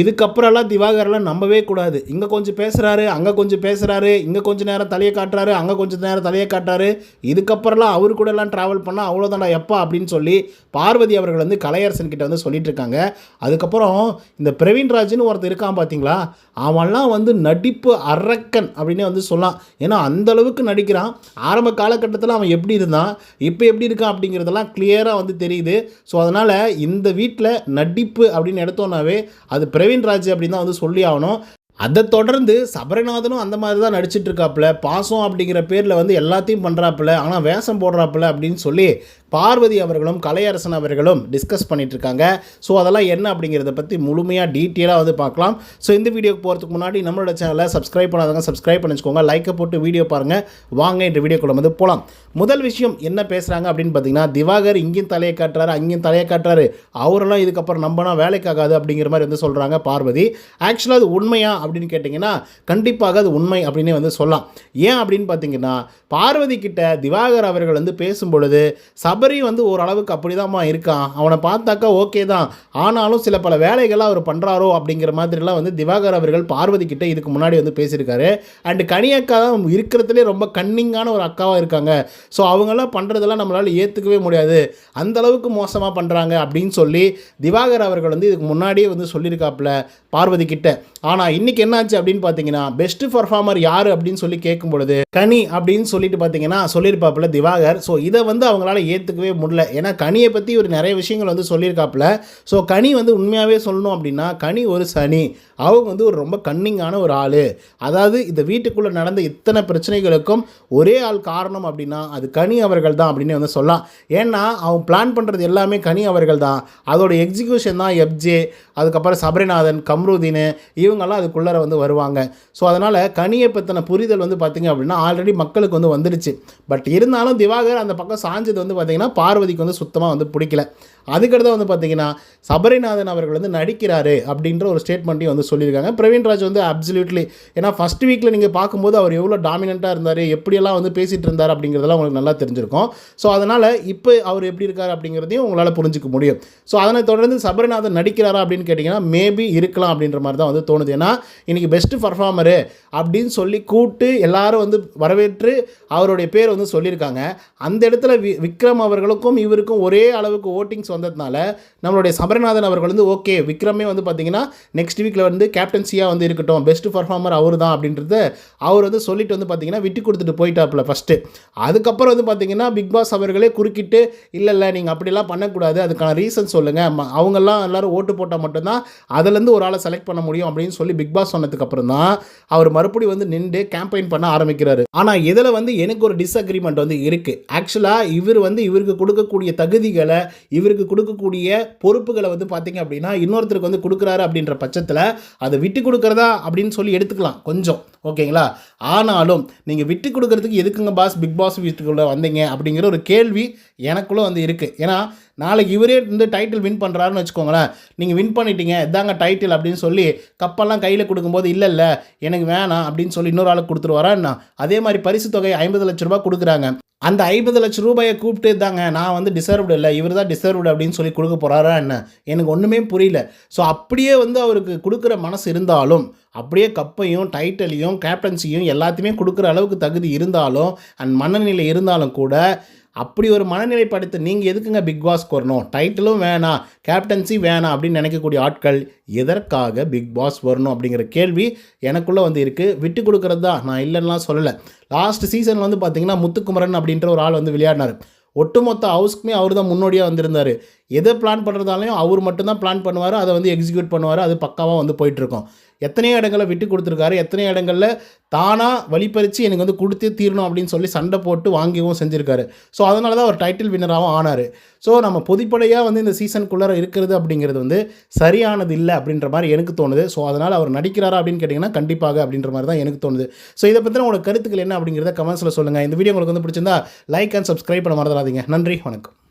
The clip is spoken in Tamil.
இதுக்கப்புறம்லாம் திவாகரெல்லாம் நம்பவே கூடாது. இங்கே கொஞ்சம் பேசுகிறாரு அங்கே கொஞ்சம் பேசுகிறாரு இங்கே கொஞ்சம் நேரம் தலையை காட்டுறாரு அங்கே கொஞ்சம் நேரம் தலையை காட்டுறாரு. இதுக்கப்புறம்லாம் அவரு கூட எல்லாம் ட்ராவல் பண்ணால் அவ்வளோதான்டா எப்பா அப்படின்னு சொல்லி பார்வதி அவர்கள் வந்து கலையரசன் கிட்ட வந்து சொல்லிட்டு இருக்காங்க. அதுக்கப்புறம் இந்த பிரவீன்ராஜ்னு ஒருத்தர் இருக்கான் பார்த்தீங்களா அவன்லாம் வந்து நடிப்பு அரக்கன் அப்படின்னே வந்து சொல்லலாம் ஏன்னா அந்தளவுக்கு நடிக்கிறான். ஆரம்ப காலகட்டத்தில் அவன் எப்படி இருந்தான் இப்போ எப்படி இருக்கான் அப்படிங்கிறதெல்லாம் கிளியராக வந்து தெரியுது. ஸோ அதனால் இந்த வீட்டில் நடிப்பு அப்படின்னு எடுத்தோன்னாவே அது பிரவீன் ராஜ் அப்படின்னு தான் வந்து சொல்லி ஆகணும். அதை தொடர்ந்து சபரிநாதனும் அந்த மாதிரி தான் நடிச்சிட்டு இருக்காப்புல. பாசம் அப்படிங்கிற பேரில் வந்து எல்லாத்தையும் பண்ணுறாப்புல ஆனால் வேஷம் போடுறாப்புல அப்படின்னு சொல்லி பார்வதி அவர்களும் கலையரசன் அவர்களும் டிஸ்கஸ் பண்ணிகிட்டு இருக்காங்க. ஸோ அதெல்லாம் என்ன அப்படிங்கிறத பற்றி முழுமையாக டீட்டெயிலாக வந்து பார்க்கலாம். ஸோ இந்த வீடியோக்கு போகிறதுக்கு முன்னாடி நம்மளோட சேனலை சப்ஸ்கிரைப் பண்ணாதவங்க சப்ஸ்கிரைப் பண்ணி வச்சுக்கோங்க லைக்கை போட்டு வீடியோ பாருங்கள் வாங்க இந்த வீடியோக்குள்ள வந்து போகலாம் முதல் விஷயம் என்ன பேசுகிறாங்க அப்படின்னு பார்த்தீங்கன்னா திவாகர் இங்கேயும் தலையை காட்டுறாரு அங்கேயும் தலையை காட்டுறாரு. அவரெல்லாம் இதுக்கப்புறம் நம்பனா வேலைக்காகாது அப்படிங்கிற மாதிரி வந்து சொல்கிறாங்க பார்வதி. ஆக்சுவலாக அது உண்மையாக அப்படின்னு கேட்டிங்கன்னா கண்டிப்பாக அது உண்மை அப்படின்னே வந்து சொல்லலாம். ஏன் அப்படின்னு பார்த்தீங்கன்னா பார்வதி கிட்ட திவாகர் அவர்கள் வந்து பேசும்பொழுது சபரி வந்து ஓரளவுக்கு அப்படிதாம்மா இருக்கான். அவனை பார்த்தாக்கா ஓகே தான். ஆனாலும் சில பல வேலைகள்லாம் அவர் பண்ணுறாரோ அப்படிங்கிற மாதிரிலாம் வந்து திவாகர் அவர்கள் பார்வதி கிட்ட இதுக்கு முன்னாடி வந்து பேசியிருக்காரு. அண்டு கனியக்கா தான் இருக்கிறதுலே ரொம்ப கன்னிங்கான ஒரு அக்காவாக இருக்காங்க. ஸோ அவங்கெல்லாம் பண்ணுறதெல்லாம் நம்மளால் ஏற்றுக்கவே முடியாது. அந்த அளவுக்கு மோசமாக பண்ணுறாங்க அப்படின்னு சொல்லி திவாகர் அவர்கள் வந்து இதுக்கு முன்னாடியே வந்து சொல்லியிருக்காப்புல பார்வதி கிட்ட. ஆனால் இன்னைக்கு என்னாச்சு அப்படின்னு பார்த்தீங்கன்னா பெஸ்ட் பர்ஃபார்மர் யார் அப்படின்னு சொல்லி கேட்கும் பொழுது கனி அப்படின்னு சொல்லிட்டு பார்த்தீங்கன்னா சொல்லியிருப்பாப்புல திவாகர். ஸோ இதை வந்து அவங்களால ஏற்றுக்கவே முடியல. ஏன்னா கனியை பற்றி ஒரு நிறைய விஷயங்கள் வந்து சொல்லியிருக்காப்புல. ஸோ கனி வந்து உண்மையாகவே சொல்லணும் அப்படின்னா கனி ஒரு சனி. அவங்க வந்து ஒரு ரொம்ப கன்னிங்கான ஒரு ஆள். அதாவது இந்த வீட்டுக்குள்ளே நடந்த இத்தனை பிரச்சனைகளுக்கும் ஒரே ஆள் காரணம் அப்படின்னா அது கனி அவர்கள் தான் அப்படின்னு வந்து சொல்லலாம். ஏன்னா அவன் பிளான் பண்ணுறது எல்லாமே கனி அவர்கள் தான். அதோட எக்ஸிக்யூஷன் தான் எப்ஜே அதுக்கப்புறம் சபரிநாதன் கம்ருதீன் இவங்கெல்லாம் அதுக்குள்ளார வந்து வருவாங்க. ஸோ அதனால் கனியை பற்றின புரிதல் வந்து பார்த்திங்க அப்படின்னா ஆல்ரெடி மக்களுக்கு வந்து வந்துடுச்சு. பட் இருந்தாலும் திவாகர் அந்த பக்கம் சாஞ்சது வந்து பார்த்திங்கன்னா பார்வதிக்கு வந்து சுத்தமாக வந்து பிடிக்கல. அதுக்கடுத்து வந்து பார்த்திங்கன்னா சபரிநாதன் அவர்கள் வந்து நடிக்கிறாரு அப்படின்ற ஒரு ஸ்டேட்மெண்ட்டையும் வந்து சொல்லியிருக்காங்க. பிரவீன்ராஜ் வந்து அப்சல்யூட்லி ஏன்னா ஃபஸ்ட் வீக்கில் நீங்கள் பார்க்கும்போது அவர் எவ்வளோ டாமினண்ட்டாக இருந்தார் எப்படியெல்லாம் வந்து பேசிகிட்டு இருந்தார் அப்படிங்கிறதெல்லாம் உங்களுக்கு நல்லா தெரிஞ்சிருக்கும். ஸோ அதனால் இப்போ அவர் எப்படி இருக்கார் அப்படிங்கிறதையும் உங்களால் புரிஞ்சிக்க முடியும். ஸோ அதனை தொடர்ந்து சபரிநாதன் நடிக்கிறாரா அப்படின்னு கேட்டிங்கன்னா மேபி இருக்கலாம் அப்படின்ற மாதிரி தான் வந்து தோணுது. ஏன்னா இன்றைக்கி பெஸ்ட்டு பர்ஃபார்மரு அப்படின்னு சொல்லி கூப்பிட்டு எல்லாரும் வந்து வரவேற்று அவருடைய பேர் வந்து சொல்லியிருக்காங்க. அந்த இடத்துல வி விக்ரம் அவர்களுக்கும் இவருக்கும் ஒரே அளவுக்கு ஓட்டிங்ஸ் வந்ததுனால நம்மளுடைய சபரநாதன் அவர்கள் வந்து ஓகே விக்ரமே வந்து பார்த்தீங்கன்னா நெக்ஸ்ட் வீக்கில் வந்து கேப்டன்சியாக வந்து இருக்கட்டும். பெஸ்ட் பர்ஃபார்மர் அவர் தான் அப்படின்றத அவர் வந்து சொல்லிட்டு வந்து பார்த்திங்கன்னா விட்டு கொடுத்துட்டு போயிட்டாப்புல ஃபஸ்ட்டு அதுக்கப்புறம் வந்து பார்த்திங்கன்னா பிக் பாஸ் அவர்களே குறுக்கிட்டு இல்லை இல்லை நீங்கள் அப்படிலாம் பண்ணக்கூடாது. அதுக்கான ரீசன் சொல்லுங்கள் அவங்கெல்லாம் எல்லாரும் ஓட்டு போட்டால் மட்டும்தான் அதுலேருந்து ஒரு ஆளை செலக்ட் பண்ண முடியும் அப்படின்னு சொல்லி பிக் பாஸ் சொன்னதுக்கு அப்புறம் தான் அவர் மறுபடியும் வந்து நின்று கேம்பெயின் பண்ண ஆரம்பிக்கிறாரு. ஆனால் இதில் வந்து எனக்கு ஒரு டிஸ்அக்ரிமெண்ட் வந்து இருக்குது ஆக்சுவலாக இவர் வந்து இவருக்கு கொடுக்கக்கூடிய தகுதிகளை இவருக்கு கொடுக்கக்கூடிய பொறுப்புகளை வந்து பார்த்தீங்க அப்படின்னா இன்னொருத்தருக்கு வந்து கொடுக்குறாரு அப்படின்ற பட்சத்தில் அதை விட்டு கொடுக்குறதா அப்படின்னு சொல்லி எடுத்துக்கலாம் கொஞ்சம். ஓகேங்களா? ஆனாலும் நீங்கள் விட்டு கொடுக்குறதுக்கு எதுக்குங்க பாஸ் பிக் பாஸ் வீட்டுக்குள்ளே வந்தீங்க அப்படிங்கிற ஒரு கேள்வி எனக்குள்ளே வந்து இருக்குது ஏன்னா நாளைக்கு இவரே வந்து டைட்டில் வின் பண்ணுறாருன்னு வச்சுக்கோங்களேன். நீங்கள் வின் பண்ணிட்டீங்க இதாங்க டைட்டில் அப்படின்னு சொல்லி கப்பெல்லாம் கையில் கொடுக்கும்போது இல்லை இல்லை எனக்கு வேணாம் அப்படின்னு சொல்லி இன்னொரு ஆளுக்கு கொடுத்துருவாரா அதே மாதிரி பரிசு தொகை ஐம்பது லட்ச ரூபாய் கொடுக்குறாங்க. அந்த ஐம்பது லட்ச ரூபாயை கூப்பிட்டு தாங்க நான் வந்து டிசர்வ்டு இல்லை இவர் தான் டிசர்வ்டு அப்படின்னு சொல்லி கொடுக்க போகிறாரா என்ன? எனக்கு ஒன்றுமே புரியல. ஸோ அப்படியே வந்து அவருக்கு கொடுக்குற மனசு இருந்தாலும் அப்படியே கப்பையும் டைட்டிலையும் கேப்டன்சியும் எல்லாத்தையுமே கொடுக்குற அளவுக்கு தகுதி இருந்தாலும் அண்ட் மனநிலை இருந்தாலும் கூட அப்படி ஒரு மனநிலைப்படுத்த நீங்கள் எதுக்குங்க பிக் பாஸ்க்கு வரணும்? டைட்டிலும் வேணாம் கேப்டன்சி வேணாம் அப்படின்னு நினைக்கக்கூடிய ஆட்கள் எதற்காக பிக் பாஸ் வரணும் அப்படிங்கிற கேள்வி எனக்குள்ளே வந்து இருக்குது விட்டு கொடுக்குறது தான். நான் இல்லைன்னா சொல்லலை. லாஸ்ட் சீசனில் வந்து பார்த்தீங்கன்னா முத்துக்குமரன் அப்படின்ற ஒரு ஆள் வந்து விளையாடினார். ஒட்டுமொத்த ஹவுஸ்க்குமே அவர் தான் முன்னோடியாக வந்திருந்தார். எதை பிளான் பண்ணுறதாலையும் அவர் மட்டும்தான் பிளான் பண்ணுவார் அதை வந்து எக்ஸிக்யூட் பண்ணுவார் அது பக்காவாக வந்து போயிட்டுருக்கோம். எத்தனையோ இடங்களில் விட்டு கொடுத்துருக்காரு எத்தனையோ இடங்களில் தானாக வழிப்பறித்து எனக்கு வந்து கொடுத்தே தீரணும் அப்படின்னு சொல்லி சண்டை போட்டு வாங்கியும் செஞ்சுருக்காரு. ஸோ அதனால தான் அவர் டைட்டில் வின்னராகவும் ஆனார். ஸோ நம்ம பொதுப்படையாக வந்து இந்த சீசனுக்குள்ளே இருக்கிறது அப்படிங்கிறது வந்து சரியானது இல்லை அப்படின்ற மாதிரி எனக்கு தோணுது. ஸோ அதனால் அவர் நடிக்கிறாரா அப்படின்னு கேட்டிங்கன்னா கண்டிப்பாக அப்படின்ற மாதிரி தான் எனக்கு தோணுது. ஸோ இதை பற்றின உங்களோட கருத்துக்கள் என்ன அப்படிங்கிறத கமெண்ட்ஸில் சொல்லுங்கள் இந்த வீடியோ உங்களுக்கு வந்து பிடிச்சிருந்தா லைக் அண்ட் சப்ஸ்கிரைப் பண்ண மறந்துடாதீங்க. நன்றி வணக்கம்.